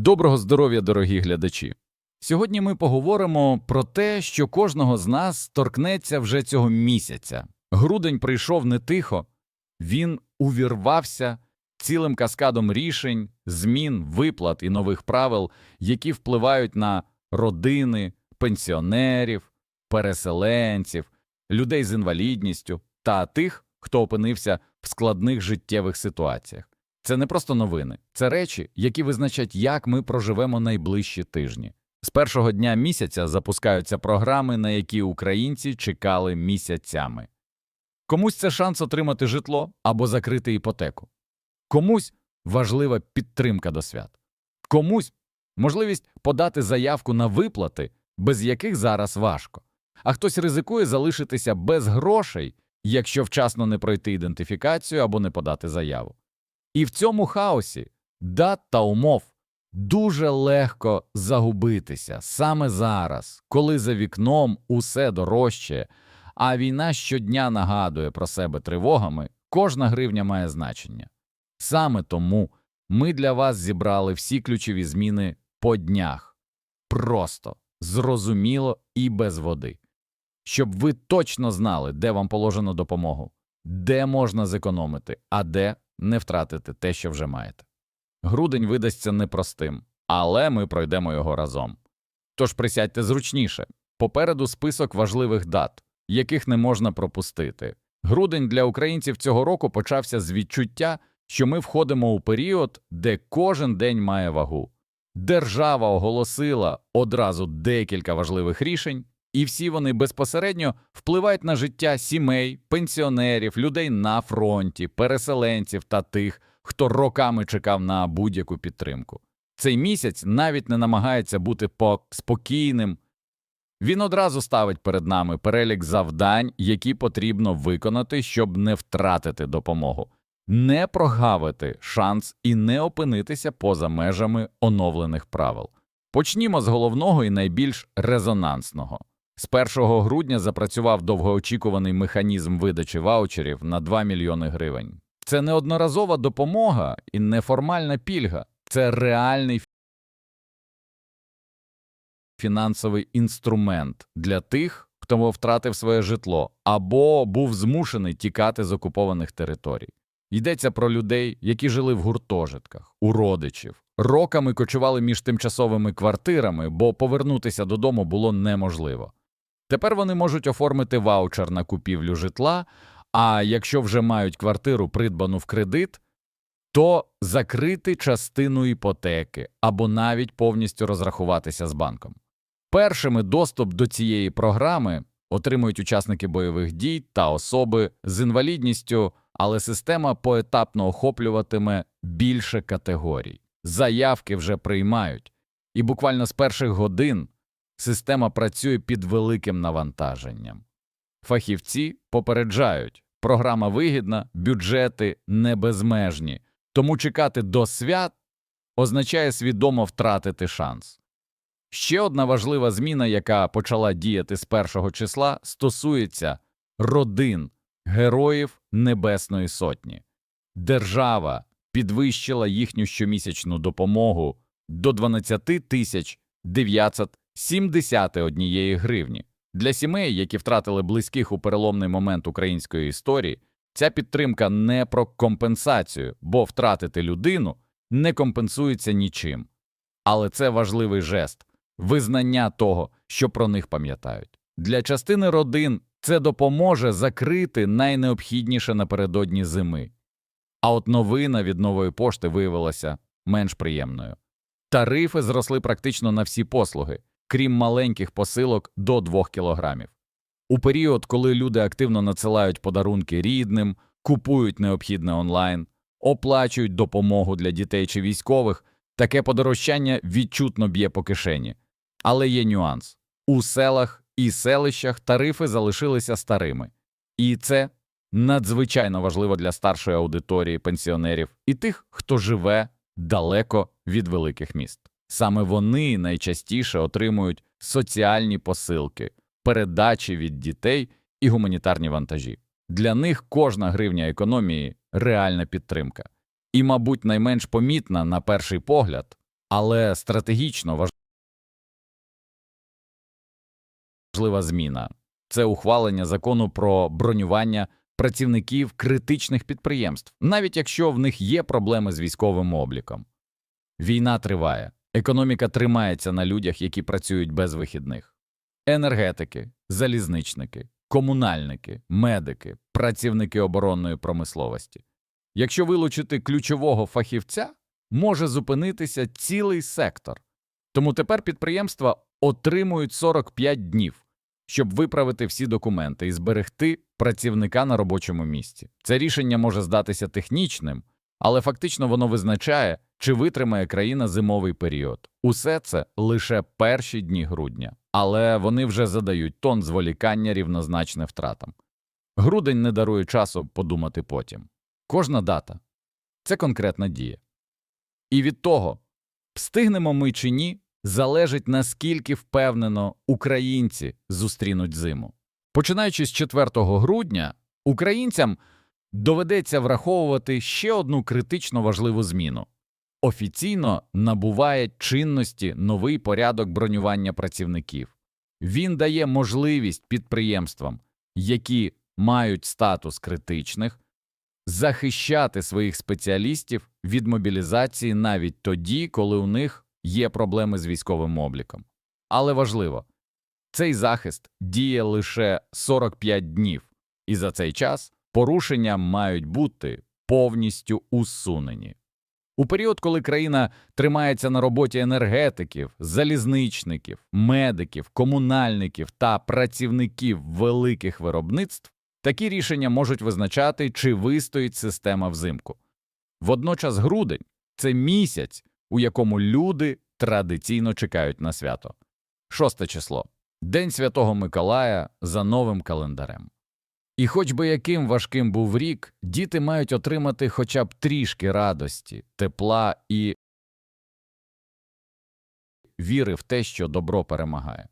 Доброго здоров'я, дорогі глядачі! Сьогодні ми поговоримо про те, що кожного з нас торкнеться вже цього місяця. Грудень прийшов не тихо, він увірвався цілим каскадом рішень, змін, виплат і нових правил, які впливають на родини, пенсіонерів, переселенців, людей з інвалідністю та тих, хто опинився в складних життєвих ситуаціях. Це не просто новини, це речі, які визначать, як ми проживемо найближчі тижні. З першого дня місяця запускаються програми, на які українці чекали місяцями. Комусь це шанс отримати житло або закрити іпотеку, комусь важлива підтримка до свят, комусь можливість подати заявку на виплати, без яких зараз важко, а хтось ризикує залишитися без грошей, якщо вчасно не пройти ідентифікацію або не подати заяву. І в цьому хаосі дат та умов дуже легко загубитися саме зараз, коли за вікном усе дорожче, а війна щодня нагадує про себе тривогами, кожна гривня має значення. Саме тому ми для вас зібрали всі ключові зміни по днях. Просто, зрозуміло і без води. Щоб ви точно знали, де вам положено допомогу, де можна зекономити, а де не втратити те, що вже маєте. Грудень видасться непростим, але ми пройдемо його разом. Тож присядьте зручніше попереду список важливих дат, яких не можна пропустити. Грудень для українців цього року почався з відчуття, що ми входимо у період, де кожен день має вагу. Держава оголосила одразу декілька важливих рішень, і всі вони безпосередньо впливають на життя сімей, пенсіонерів, людей на фронті, переселенців та тих, хто роками чекав на будь-яку підтримку. Цей місяць навіть не намагається бути по- спокійним. Він одразу ставить перед нами перелік завдань, які потрібно виконати, щоб не втратити допомогу, не прогавити шанс і не опинитися поза межами оновлених правил. Почнімо з головного і найбільш резонансного. З 1 грудня запрацював довгоочікуваний механізм видачі ваучерів на 2 мільйони гривень. Це не одноразова допомога і неформальна пільга, це реальний фінансовий інструмент для тих, хто втратив своє житло або був змушений тікати з окупованих територій. Йдеться про людей, які жили в гуртожитках, у родичів, роками кочували між тимчасовими квартирами, бо повернутися додому було неможливо. Тепер вони можуть оформити ваучер на купівлю житла, а якщо вже мають квартиру, придбану в кредит, то закрити частину іпотеки або навіть повністю розрахуватися з банком. Першими доступ до цієї програми отримують учасники бойових дій та особи з інвалідністю, але система поетапно охоплюватиме більше категорій. Заявки вже приймають, і буквально з перших годин система працює під великим навантаженням. Фахівці попереджають, програма вигідна, бюджети не безмежні, тому чекати до свят означає свідомо втратити шанс. Ще одна важлива зміна, яка почала діяти з першого числа, стосується родин героїв Небесної Сотні. Держава підвищила їхню щомісячну допомогу до 12 тисяч 971 гривні. Для сімей, які втратили близьких у переломний момент української історії, ця підтримка не про компенсацію, бо втратити людину не компенсується нічим. Але це важливий жест визнання того, що про них пам'ятають. Для частини родин це допоможе закрити найнеобхідніше напередодні зими. А от новина від нової пошти виявилася менш приємною. Тарифи зросли практично на всі послуги, крім маленьких посилок до 2 кілограмів. У період, коли люди активно надсилають подарунки рідним, купують необхідне онлайн, оплачують допомогу для дітей чи військових, таке подорожчання відчутно б'є по кишені. Але є нюанс у селах і селищах тарифи залишилися старими, і це надзвичайно важливо для старшої аудиторії пенсіонерів і тих, хто живе далеко від великих міст. Саме вони найчастіше отримують соціальні посилки, передачі від дітей і гуманітарні вантажі. Для них кожна гривня економії реальна підтримка. І, мабуть, найменш помітна на перший погляд Але стратегічно важлива зміна це ухвалення закону про бронювання працівників критичних підприємств, навіть якщо в них є проблеми з військовим обліком. Війна триває, економіка тримається на людях, які працюють без вихідних. Енергетики, залізничники, комунальники, медики, працівники оборонної промисловості. Якщо вилучити ключового фахівця, може зупинитися цілий сектор. Тому тепер підприємства отримують 45 днів, щоб виправити всі документи і зберегти працівника на робочому місці. Це рішення може здатися технічним, але фактично воно визначає, чи витримає країна зимовий період. Усе це лише перші дні грудня, але вони вже задають тон зволікання рівнозначне втратам. Грудень не дарує часу подумати потім. Кожна дата це конкретна дія. І від того, встигнемо ми чи ні, залежить наскільки впевнено українці зустрінуть зиму. Починаючи з 4 грудня, українцям доведеться враховувати ще одну критично важливу зміну. Офіційно набуває чинності новий порядок бронювання працівників. Він дає можливість підприємствам, які мають статус критичних, захищати своїх спеціалістів від мобілізації навіть тоді, коли у них є проблеми з військовим обліком. Але важливо, цей захист діє лише 45 днів, і за цей час порушення мають бути повністю усунені. У період, коли країна тримається на роботі енергетиків, залізничників, медиків, комунальників та працівників великих виробництв, такі рішення можуть визначати, чи вистоїть система взимку. Водночас грудень це місяць, у якому люди традиційно чекають на свято. Шосте число День Святого Миколая за новим календарем. І хоч би яким важким був рік, діти мають отримати хоча б трішки радості, тепла і віри в те, що добро перемагає.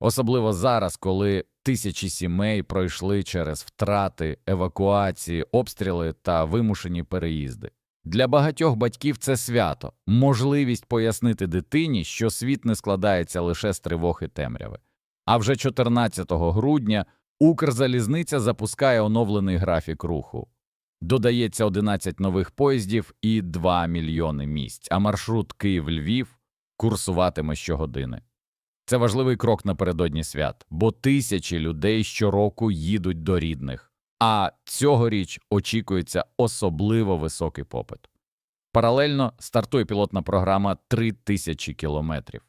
Особливо зараз, коли тисячі сімей пройшли через втрати, евакуації, обстріли та вимушені переїзди. Для багатьох батьків це свято, можливість пояснити дитині, що світ не складається лише з тривог і темряви. А вже 14 грудня Укрзалізниця запускає оновлений графік руху. Додається 11 нових поїздів і 2 мільйони місць, а маршрут Київ-Львів курсуватиме щогодини. Це важливий крок напередодні свят, бо тисячі людей щороку їдуть до рідних, а цьогоріч очікується особливо високий попит. Паралельно стартує пілотна програма «3 тисячі кілометрів,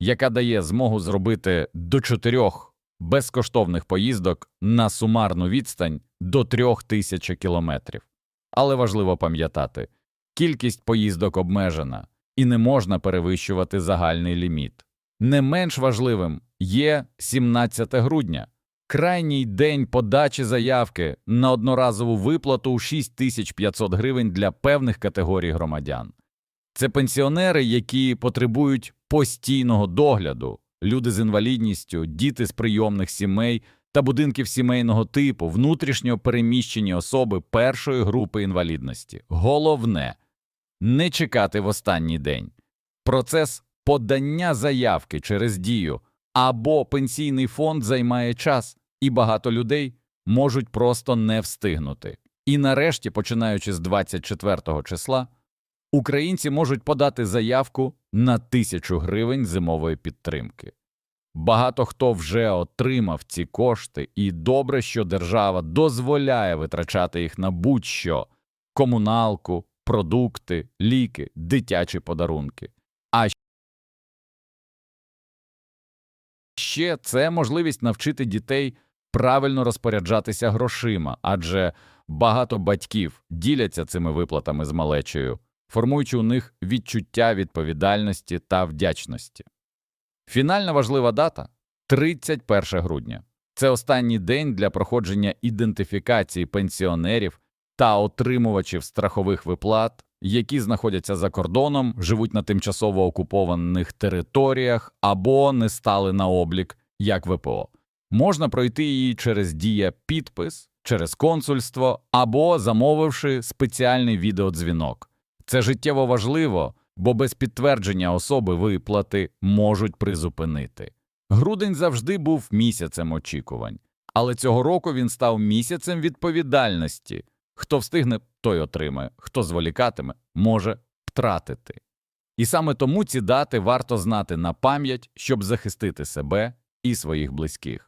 яка дає змогу зробити до чотирьох безкоштовних поїздок на сумарну відстань до трьох тисяч кілометрів. Але важливо пам'ятати, кількість поїздок обмежена і не можна перевищувати загальний ліміт. Не менш важливим є 17 грудня, крайній день подачі заявки на одноразову виплату у 6500 гривень для певних категорій громадян. Це пенсіонери, які потребують постійного догляду, люди з інвалідністю, діти з прийомних сімей та будинків сімейного типу, внутрішньо переміщені особи першої групи інвалідності. Головне не чекати в останній день. Процес подання заявки через дію або пенсійний фонд займає час, і багато людей можуть просто не встигнути. І нарешті, починаючи з 24 числа, українці можуть подати заявку на тисячу гривень зимової підтримки. Багато хто вже отримав ці кошти, і добре, що держава дозволяє витрачати їх на будь-що комуналку, продукти, ліки, дитячі подарунки. А ще це можливість навчити дітей правильно розпоряджатися грошима, адже багато батьків діляться цими виплатами з малечею, формуючи у них відчуття відповідальності та вдячності. Фінальна важлива дата 31 грудня. Це останній день для проходження ідентифікації пенсіонерів та отримувачів страхових виплат, які знаходяться за кордоном, живуть на тимчасово окупованих територіях або не стали на облік як ВПО. Можна пройти її через дія підпис, через консульство або замовивши спеціальний відеодзвінок. Це життєво важливо, бо без підтвердження особи виплати можуть призупинити. Грудень завжди був місяцем очікувань, але цього року він став місяцем відповідальності. Хто встигне, той отримає, хто зволікатиме, може втратити. І саме тому ці дати варто знати на пам'ять, щоб захистити себе і своїх близьких.